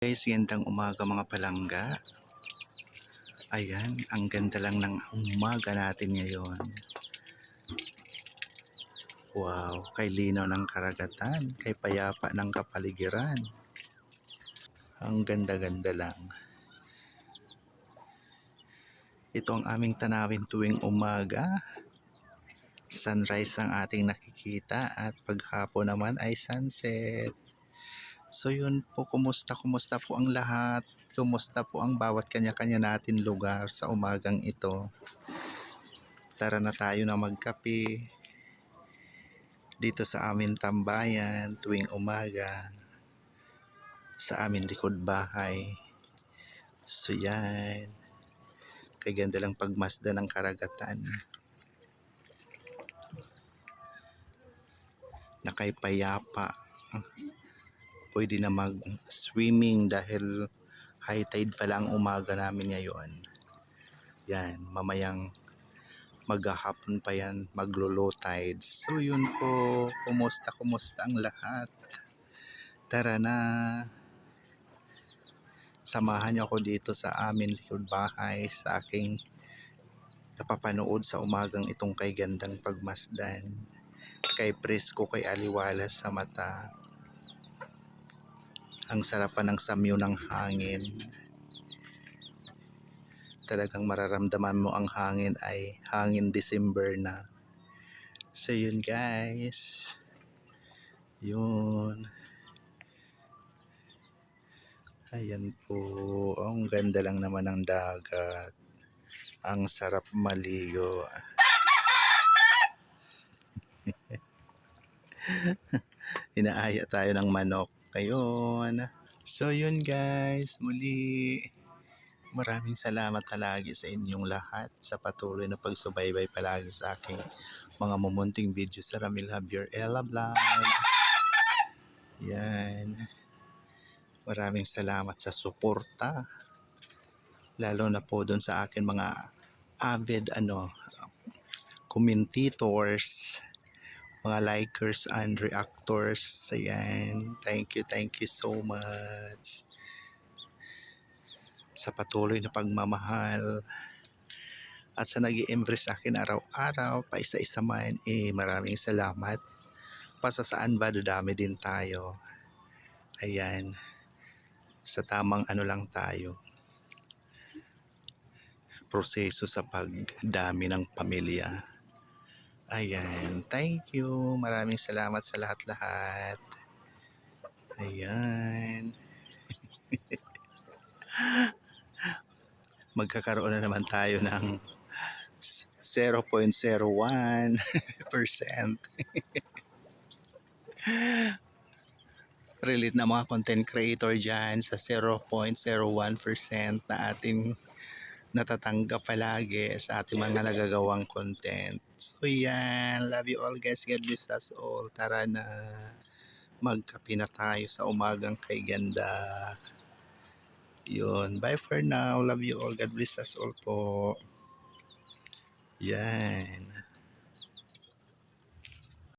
Guys, gandang umaga mga palangga. Ayan, ang ganda lang ng umaga natin ngayon. Wow, kay linaw ng karagatan, kay payapa ng kapaligiran. Ang ganda-ganda lang. Ito ang aming tanawin tuwing umaga. Sunrise ang ating nakikita at paghapon naman ay sunset. So yun po, kumusta, kumusta po ang lahat? Kumusta po ang bawat kanya-kanya natin lugar sa umagang ito? Tara na tayo na magkape dito sa amin tambayan tuwing umaga sa amin likod bahay. So yan, kay ganda lang pagmasda ng karagatan. Na kay payapa pwede na mag-swimming dahil high tide pa lang umaga namin ngayon. Yan, mamayang maghahapon pa yan, maglo-low tide. So yun po, kumusta, kumusta ang lahat? Tara na. Samahan niyo ako dito sa amin likod bahay, sa aking napapanood sa umagang itong kay gandang pagmasdan. Kay presko, kay aliwalas sa mata ang sarapan ng samyo ng hangin. Talagang mararamdaman mo ang hangin ay hangin December na. So yun guys. Yun. Ayan po. Ang ganda lang naman ng dagat. Ang sarap maligo. Inaaya tayo ng manok. Ayun. So yun guys, muli maraming salamat palagi sa inyong lahat sa patuloy na pagsubaybay palagi sa aking mga mumunting video sa Ramil Javier Ella Vlog. Yan. Maraming salamat sa suporta. Lalo na po doon sa akin mga avid ano commentators mga likers and reactors. Ayan. Thank you, thank you so much. Sa patuloy na pagmamahal. At sa nag embrace sa akin araw-araw, pa isa-isa man, eh maraming salamat. Pasa saan ba, dadami din tayo. Ayan. Sa tamang ano lang tayo. Proseso sa pagdami ng pamilya. Ayan, thank you. Maraming salamat sa lahat-lahat. Ayan. Magkakaroon na naman tayo ng 0.01%. Relate na mga content creator dyan sa 0.01% na ating natatanggap palagi sa ating mga nagagawang content. So yan, love you all guys. God bless us all. Tara na magkape na tayo sa umagang kay ganda. Yun. Bye for now. Love you all. God bless us all po. Yan.